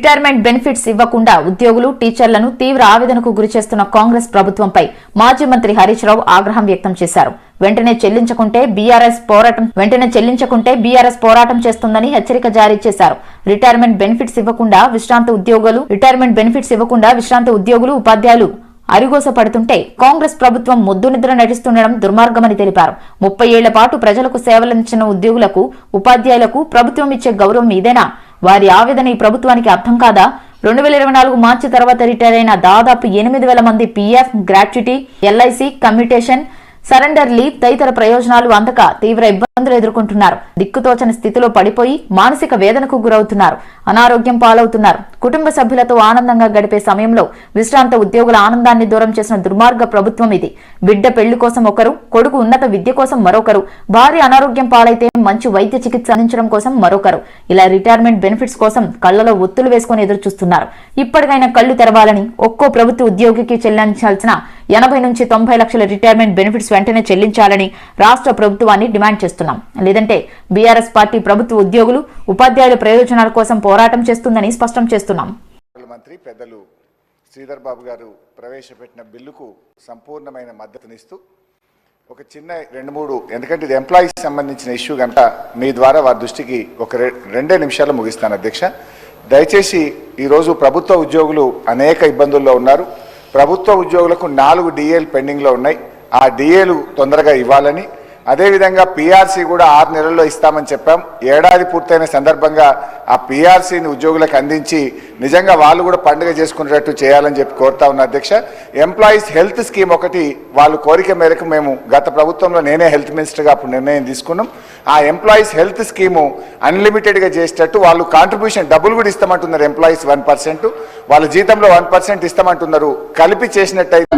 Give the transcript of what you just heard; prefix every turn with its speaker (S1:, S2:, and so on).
S1: Retirement benefits ఇవ్వకుండా ఉద్యోగులు టీచర్లను తీవ్ర ఆవేదనకు గురిచేస్తున్న కాంగ్రెస్ ప్రభుత్వంపై మాజీ మంత్రి హరీష్ రావు ఆగ్రహం వ్యక్తం చేశారు. వెంటనే చెల్లించకుంటే బీఆర్ఎస్ పోరాటం వెంటనే చెల్లించకుంటే బీఆర్ఎస్ పోరాటం చేస్తుందని హెచ్చరిక జారీ చేశారు. రిటైర్మెంట్ బెనిఫిట్స్ ఇవ్వకుండా విశ్రాంత ఉద్యోగులు రిటైర్మెంట్ బెనిఫిట్స్ ఇవ్వకుండా విశ్రాంత ఉద్యోగులు ఉపాధ్యాయులు అరిగోస పడుతుంటే కాంగ్రెస్ ప్రభుత్వం ముద్దు నిద్ర నటిస్తుండడం దుర్మార్గమని తెలిపారు. ముప్పై ఏళ్ళ పాటు ప్రజలకు సేవలందించిన ఉద్యోగులకు ఉపాధ్యాయులకు ప్రభుత్వం ఇచ్చే గౌరవం ఇదేనా? వారి ఆవేదన ఈ ప్రభుత్వానికి అర్థం కాదా? రెండు వేల ఇరవై నాలుగు మార్చి తర్వాత రిటైర్ అయిన దాదాపు ఎనిమిది వేల మంది PF gratuity LIC commutation surrender leave తదితర ప్రయోజనాలు అందక తీవ్ర ఇబ్బందులు ఎదుర్కొంటున్నారు. దిక్కుతోచని స్థితిలో పడిపోయి మానసిక వేదనకు గురవుతున్నారు. అనారోగ్యం పాలవుతున్నారు. కుటుంబ సభ్యులతో ఆనందంగా గడిపే సమయంలో విశ్రాంత ఉద్యోగుల ఆనందాన్ని దూరం చేసిన దుర్మార్గ ప్రభుత్వం ఇది. బిడ్డ పెళ్ళి కోసం ఒకరు కొడుకు ఉన్నత విద్య కోసం మరొకరు భార్య అనారోగ్యం పాలైతే మంచి వైద్య చికిత్స అందించడం కోసం మరొకరు. ఇలా రిటైర్మెంట్ బెనిఫిట్స్ కోసం కళ్ళలో ఒత్తులు వేసుకుని ఎదురు చూస్తున్నారు ఇప్పటికైనా కళ్ళు తెరవాలని ఒక్కో ప్రభుత్వ ఉద్యోగికి చెల్లించాల్సిన ఎనభై నుంచి తొంభై లక్షల రిటైర్మెంట్ బెనిఫిట్స్ వెంటనే చెల్లించాలని రాష్ట్ర ప్రభుత్వాన్ని డిమాండ్ చేస్తున్నాం. లేదంటే బీఆర్ఎస్ పార్టీ ప్రభుత్వ ఉద్యోగులు ఉపాధ్యాయుల ప్రయోజనాల కోసం పోరాటం చేస్తుందని స్పష్టం చేస్తున్నాం.
S2: మంత్రి పెద్దలు శ్రీధర్ బాబు గారు ప్రవేశపెట్టిన బిల్లుకు సంపూర్ణమైన మద్దతునిస్తూ ఒక చిన్న రెండు మూడు ఎందుకంటే ఇది ఎంప్లాయీస్ సంబంధించిన ఇష్యూ కనుక మీ ద్వారా వారి దృష్టికి ఒక రె- రెండే నిమిషాలు ముగిస్తాను అధ్యక్ష. దయచేసి ఈరోజు ప్రభుత్వ ఉద్యోగులు అనేక ఇబ్బందుల్లో ఉన్నారు. ప్రభుత్వ ఉద్యోగులకు నాలుగు డిఏలు పెండింగ్లో ఉన్నాయి. ఆ డిఏలు తొందరగా ఇవ్వాలని అదేవిధంగా పీఆర్సీ కూడా ఆరు నెలల్లో ఇస్తామని చెప్పాం. ఏడాది పూర్తయిన సందర్భంగా ఆ పీఆర్సీని ఉద్యోగులకు అందించి నిజంగా వాళ్ళు కూడా పండుగ చేసుకునేటట్టు చేయాలని చెప్పి కోరుతా ఉన్న అధ్యక్ష. ఎంప్లాయీస్ హెల్త్ స్కీమ్ ఒకటి వాళ్ళు కోరిక మేరకు మేము గత ప్రభుత్వంలో నేనే హెల్త్ మినిస్టర్గా అప్పుడు నిర్ణయం తీసుకున్నాం. ఆ ఎంప్లాయీస్ హెల్త్ స్కీము అన్లిమిటెడ్గా చేసేటట్టు వాళ్ళు కాంట్రిబ్యూషన్ డబ్బులు కూడా ఇస్తామంటున్నారు ఎంప్లాయీస్ వన్ పర్సెంట్ వాళ్ళ జీతంలో వన్ పర్సెంట్ ఇస్తామంటున్నారు. కలిపి చేసినట్టయితే